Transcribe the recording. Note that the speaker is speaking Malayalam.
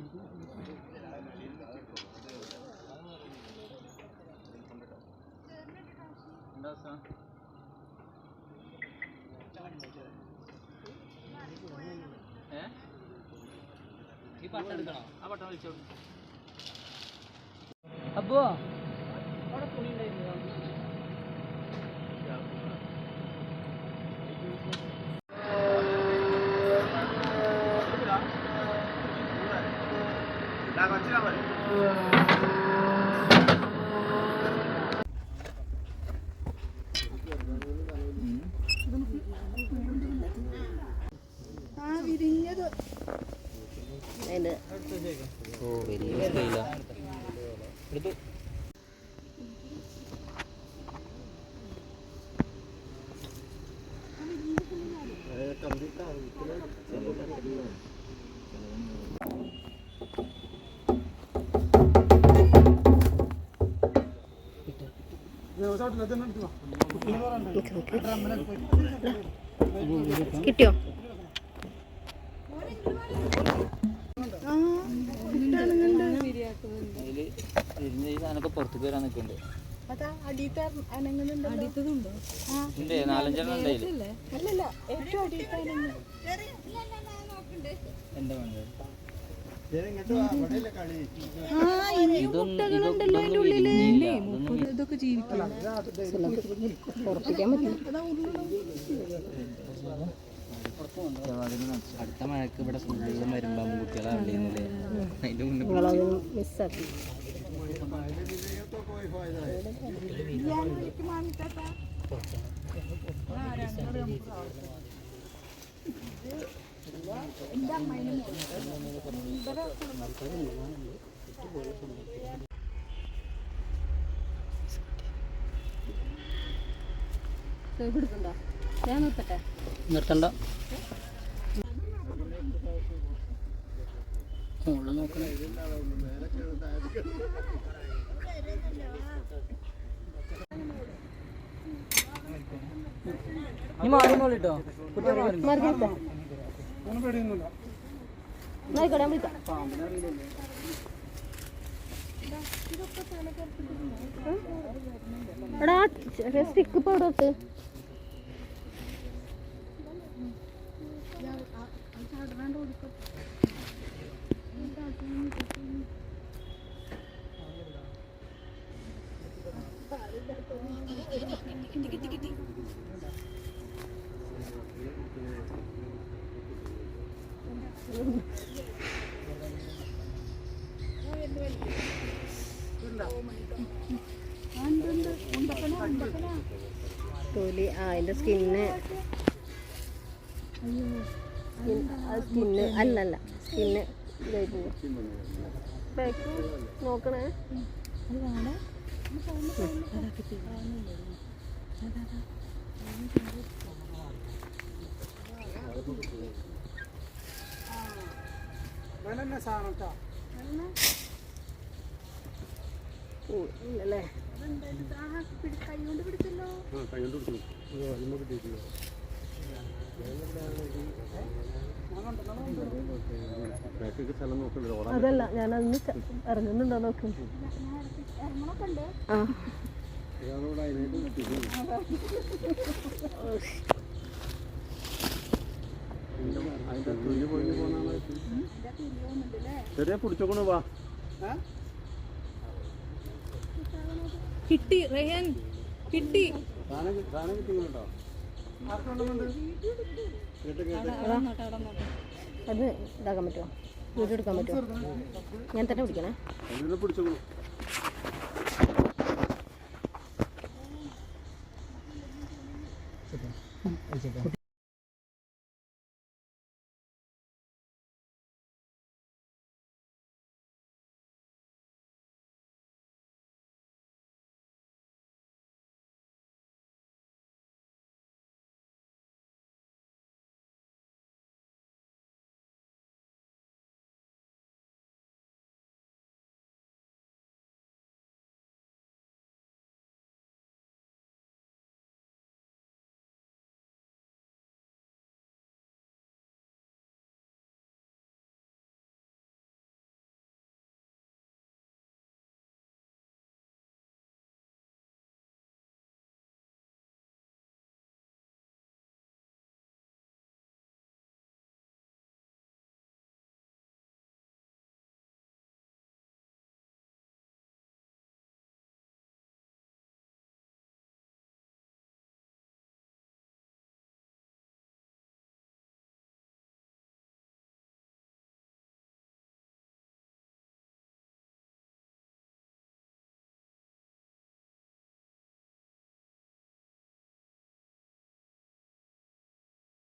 ഈ അപ്പോ? അവിടെ തുണി ഉണ്ടായിരുന്നു ഓ വലിയ എടുത്തു. കിട്ടിയോ? പുറത്തേക്ക് വരാൻ നിൽക്കുന്നുണ്ട് നാലഞ്ചെണ്ണം ഉണ്ട് അതിൽ? അല്ലല്ല ഏറ്റവും അടിയത്തെ എന്താ വേണ്ടത്? ഇതൊന്നും ഇതൊന്നും ഉറപ്പിക്കാൻ പറ്റില്ല. അടുത്ത മഴക്ക് ഇവിടെ ഫുള്ള് മരുമ്പാമ്പും കുട്ടികളാവില്ലേ അതിന്റെ മുന്നേ നിങ്ങളത് മിസ്സാക്കി എടുക്കണ്ടോ ഞാൻ നിർത്തട്ടെ? നിർത്തണ്ട. നോക്കണേ. നീ കുട്ടി മാറി എടാ സ്റ്റിക്ക് ഇപ്പോൾ ഇവിടെ ഇട്ട് തൊലി ആ അതിന്റെ സ്കിന്ന്. സ്കിന്ന് അല്ലല്ല സ്കിന്ന് ഇതായിട്ടുണ്ട്. ബാക്ക് നോക്കണേ. ഓ, ഇല്ലല്ലേ? അതല്ല ഞാൻ അന്ന് ഇറങ്ങുന്നുണ്ടോ നോക്കും. ആ. ചെറിയ പിടിച്ചോക്കണു വാ. കിട്ടി റേഹാൻ. കിട്ടി. സാധനം കിട്ടിയിട്ടുണ്ടോ? അത് ഇതാക്കാൻ പറ്റുമോ? വീഡിയോ എടുക്കാൻ പറ്റുമോ? ഞാൻ തന്നെ പിടിക്കണേ പിടിച്ചോളൂ